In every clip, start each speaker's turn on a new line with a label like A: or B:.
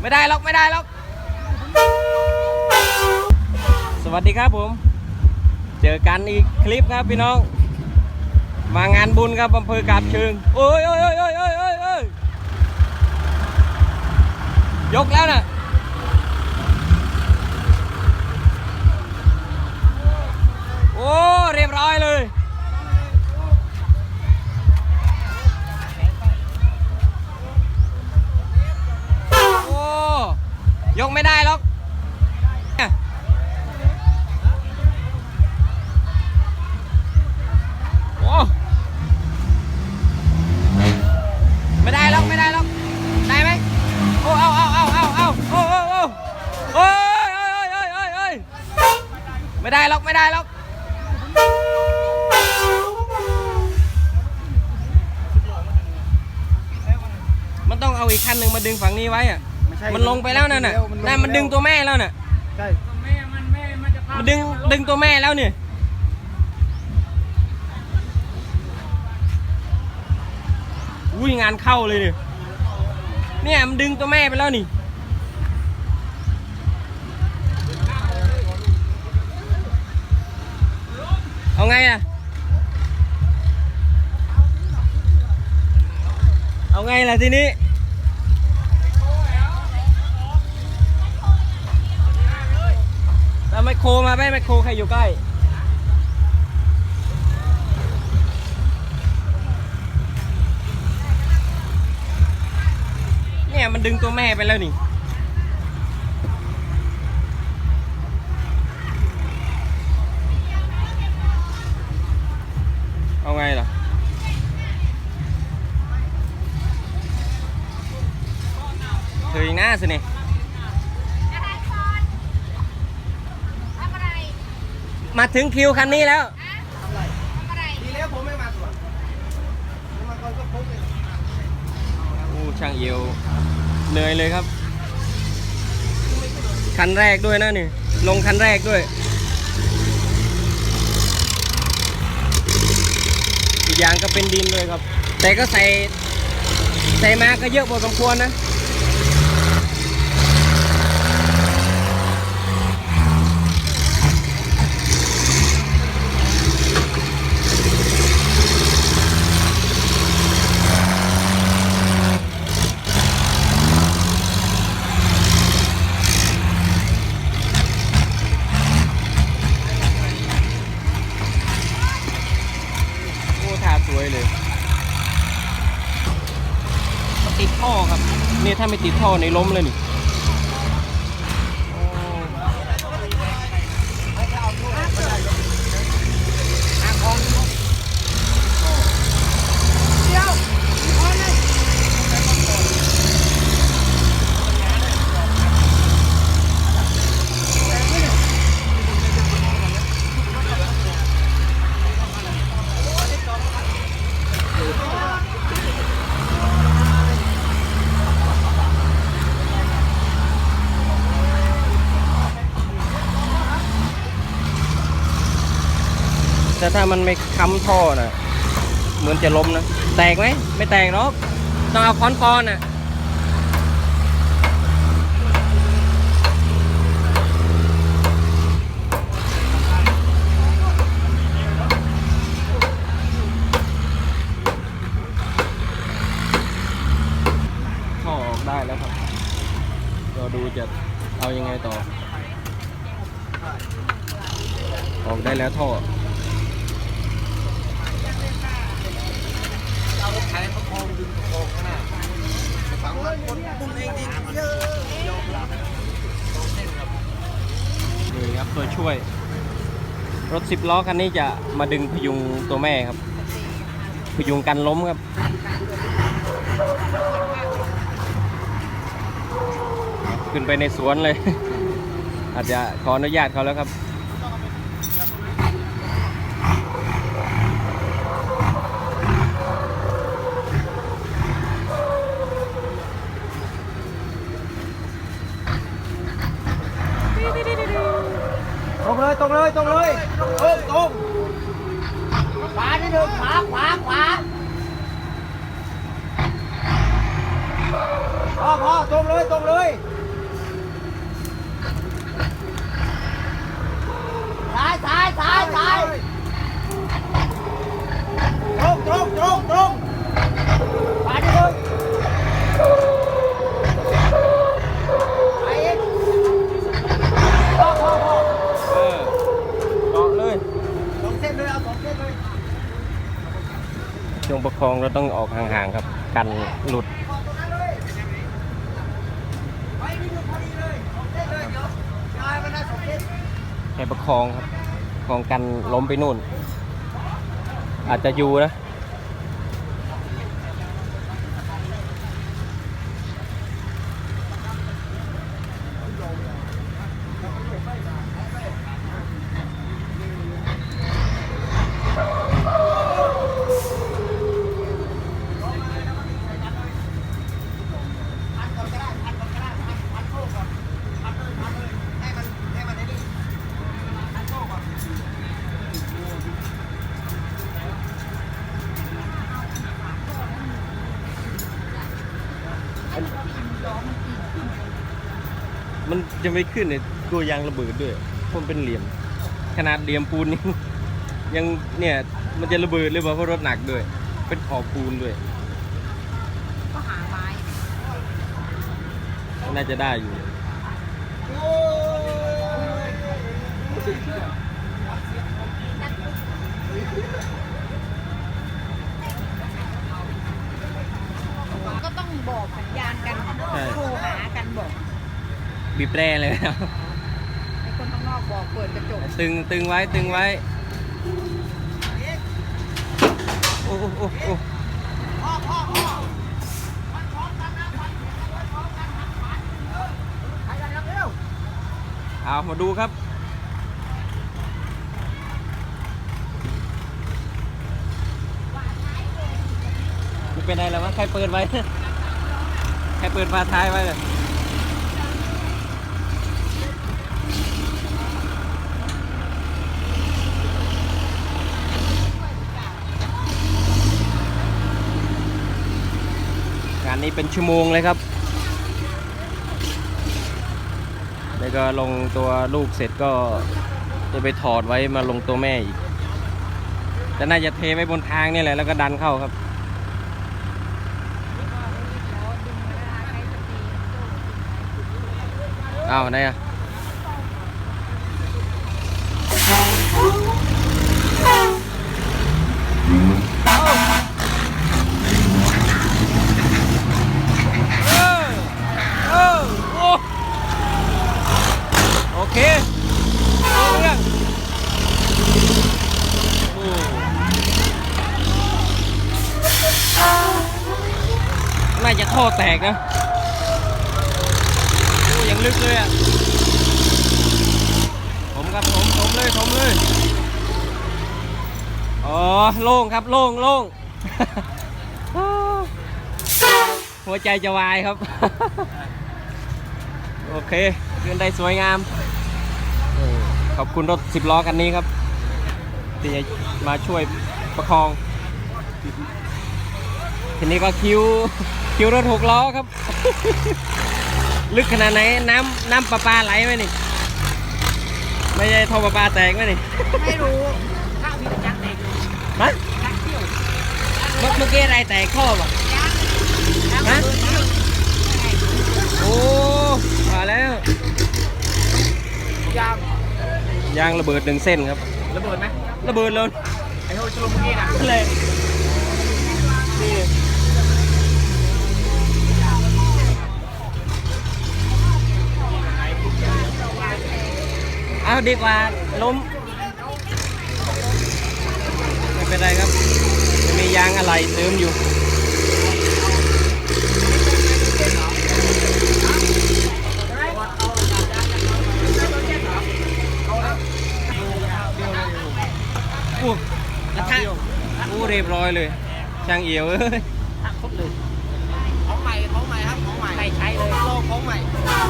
A: ไม่ได้หรอกไม่ได้หรอก สวัสดีครับผม เจอกันอีกคลิปครับพี่น้อง มางานบุญครับอำเภอกาบเชิงโอ้ยโอ้ยโอ้ยโอ้ยโอ้ยโอ้ยยกแล้วน่ะ ไม่ได้หรอกไม่ได้หรอกมันต้องเอาอีกคันหนึ่งมาดึงฝั่งนี้ไว้อะ
B: ไม่ใช่
A: มันลงไปแล้วนั่นน่ะ
B: มันลง
A: นั่นมันดึงตัวแม่แล้วน่ะ
B: ใช่
A: มันดึงดึงตัวแม่แล้วเนี่ยอุ้ยงานเข้าเลยเนี่ยเนี่ยมันดึงตัวแม่ไปแล้วนี่ เอาไงอะเอาไงล่ะทีนี้ แล้วไมโครมาไหมไมโครใครอยู่ใกล้เนี่ยมันดึงตัวแม่ไปแล้วนี่ สิเนี่ย
C: อะไรพรทำอะไร
A: มาถึงคิวคันนี้แล้ว
C: อะทำอะไร
B: ดีแล้วผมไม่มาตรวจผมมาก่อนก็พบเลย
A: โอ้ช่างเอียวเหนื่อยเลยครับ คันแรกด้วยนะนี่ ลงคันแรกด้วยอีกอย่างก็เป็นดินด้วยครับ แต่ก็ใส่ใส่มาก็เยอะพอสมควรนะ โอ้ทาสวยเลยติดท่อครับ นี่ถ้าไม่ติด ท่อในล้มเลยนี่ แต่ถ้ามันไม่ค้ำท่อน่ะ เหมือนจะล้มนะ แตกไหม ไม่แตกหรอกต้องเอาค้อนปอนอะท่อออกได้แล้วครับเราดูจะเอายังไงต่อ ออกได้แล้วท่อ
B: เอา รถไถประคองดึงประคองข้างหน้าฝังมันคนปุ่มเองดิเยอะ
A: นี่ครับตัวช่วย รถสิบล้อคันนี้จะมาดึงพยุงตัวแม่ครับ พยุงกันล้มครับขึ้นไปในสวนเลย อาจจะขออนุญาตเขาแล้วครับ
B: ตรงเลยตรงเลยซ้ายซ้ายซ้ายซ้ายตรงตรงตรงตรงขานิดนึงไปอีอพอพอเออเกาเลยสองเส้นเลยเอาสองเส้นเลย
A: ช่วงประคองเราต้องออกห่างๆครับ กันหลุด แค่ประคองครับประคองกันล้มไปนู่น อาจจะอยู่นะ
B: พันก่อนก็ได้พันก่อนก็ได้พันพันโซ่ก่อนพันเลยพันเลยให้มันให้มันไอ้นี่พันโซ่ก่อน
A: มัน จะไม่ขึ้นเนี่ยตัวยางระเบิดด้วยเพราะมันเป็นเหลี่ยม ขนาดเหลี่ยมปูนยังยังเนี่ยมันจะระเบิดเลยเพราะรถหนักด้วย เป็นขอบปูนด้วย
C: ก็หาไม้
A: น่าจะได้อยู่
C: ก็ต้องบอกสัญญาณกัน
A: ใช่
C: โทรหากันบอก
A: บีบแร่เลยครับ
C: ไอ้คนข้างนอกบอกเปิดกระจก
A: ตึงตึงไว้ตึงไว้โอ้โอ้โอ้โอ้
B: พ่อพ่อพ่อ
A: เอามาดูครับมันเป็นอะไรแล้ววะใครเปิดไว้ ใครเปิดฝาท้ายไว้เลย นี้เป็นชั่วโมงเลยครับ แล้วก็ลงตัวลูกเสร็จก็จะไปถอดไว้มาลงตัวแม่อีกแต่น่าจะเทไว้บนทางนี่แหละแล้วก็ดันเข้าครับอ้าวไหนอะ เออเออโอ้โอเคเอาเรื่องโอ้ น่าจะท่อแตกนะโอ้ยังลึกเลยอะผมครับผมผมเลยผมเลยอ๋อโล่งครับโล่งโล่งหัวใจจะวายครับ โอเคขึ้นได้สวยงาม ขอบคุณรถสิบล้อคันนี้ครับ ที่จะมาช่วยประคอง ทีนี้ก็คิว คิวรถหกล้อครับ ลึกขนาดไหนน้ำน้ำประปาไหลไหมนี่ ไม่ใช่ท่อประปาแตกไหมนี่
C: ไม่รู้ข้าวมีจักไหนดู
A: ฮะ
C: จักเที่ยว
A: เมื่อเมื่อกี้อะไรแตกข้อป่ะ
C: ฮะ
A: โอ้มาแล้ว
B: ยาง
A: ยางระเบิดหนึ่งเส้นครับ
B: ระเบิดไหม
A: ระเบิดเลย
B: ไอ้โหชลเมื่อกี้นะ
A: เลยนี่ เอาดีกว่าล้ม ไม่เป็นไรครับจะมียางอะไรเติมอยู่อู้กระทะอู้เรียบร้อยเลย ช่างเอี่ยวเอ้ย
B: ครบเลยของใหม่ของใหม่ครับของใหม่
C: ได้ใช้เลย
B: โลกของใหม่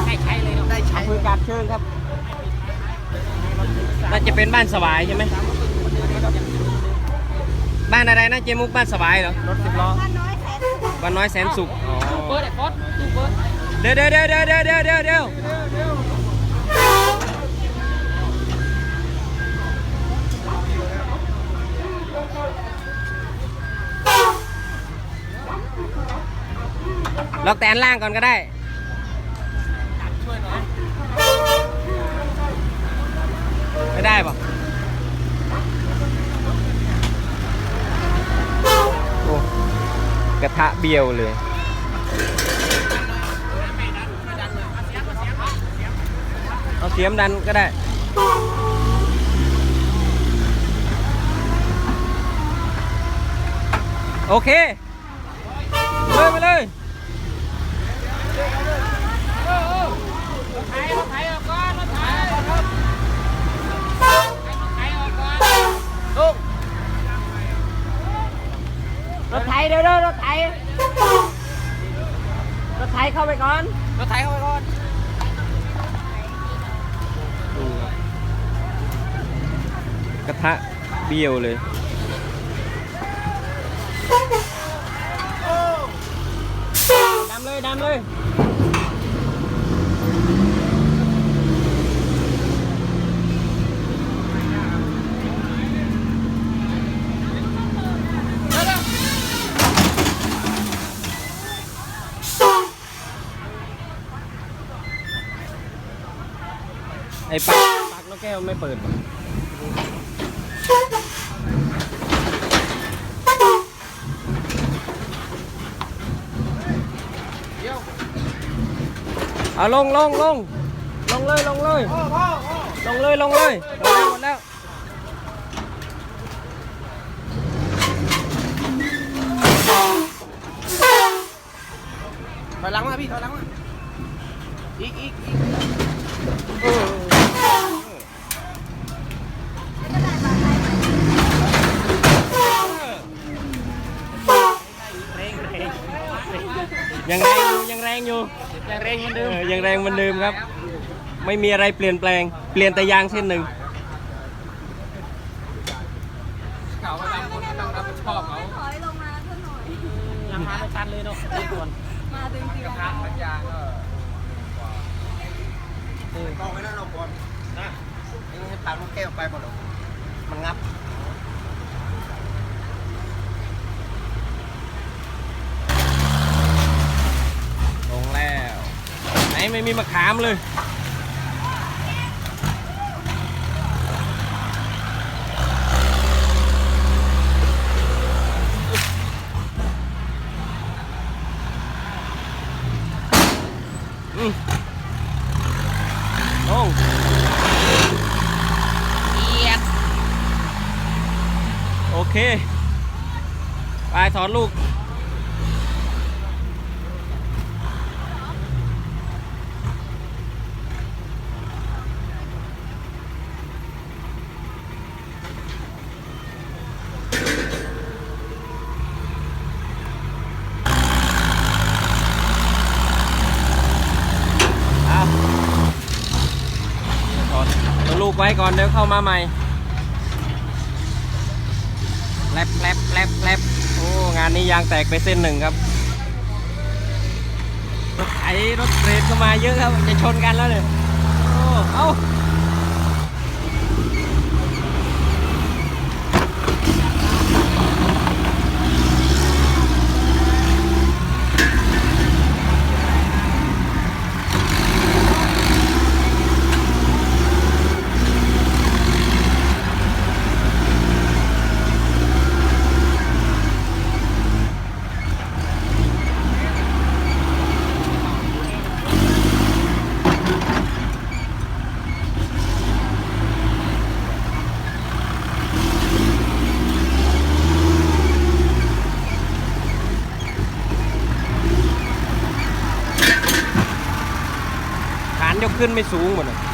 C: ได้ใช้เลยเนาะ
B: ได้ใช้
A: อำเภอกาบเชิงครับ น่าจะเป็นบ้านสวายใช่ไหมบ้านอะไรนะเจมุกบ้านสวายเหรอ
B: รถสิบล้อ
A: บ้านน้อยแสนสุข
C: เปิดไอ้ฟอสดูเปิด
A: เดี๋ยวเดี๋ยวเดี๋ยวเดี๋ยวเดี๋ยวเดี๋ยวเดี๋ยวล็อกแต่อันล่างก่อนก็ได้
B: ช่วยหน่อย
A: ไม่ได้ป่ะโอ้ทะเบี้ยวเลย เอาเสียมดันก็ได้โอเค เลยไปเลยลูก รถไถเดี๋ยวเดี๋ยวรถไถรถไถเข้าไปก่อน
B: รถไถเข้าไปก่อน
A: ดูครับกระทะเบี้ยวเลย ดำเลยดำเลย ไอ้ปักปักนกแก้วไม่เปิดเอาลงลงลงลงเลยลงเลยลงเลยลงเลยหมดแล้วหมดแล้ว
B: ถอยหลังมาพี่ถอยหลังมาอีกอีกอีก
A: ยู่ยัง
B: เร่งเหมือน
A: เอ
B: เดิม
A: อยังแรงเหมือนเดิมครับ ไม่มีอะไรเปลี่ยนแปลง เปลี่ยนแต่ยางเส้นหนึ่ง
B: เขาก็ต้องคนก็ต้องรับผิดชอบเขา
C: ถอยลงมาสักหน่อย
B: ราคาไม่ชันเลยเนาะทุกคน
C: มาจริงๆ
B: พระพันยางก็กองไว้นั่นเราก่อนนะนี่ให้ปากลูกแก้วไปหมดเลยมันงับ
A: ลงแล้ว ไหนไม่มีมะขามเลยอืมลงเอียดโอเค ไปถอนลูก เอาถอดเอาลูก ไว้ก่อนเดี๋ยวเข้ามาใหม่แลบแลบแลบแลบโอ้งานนี้ยางแตกไปเส้นหนึ่งครับรถไถรถเกรดก็มาเยอะครับจะชนกันแล้วเนี่ยโอ้เอา ขึ้นไม่สูงหมดเลย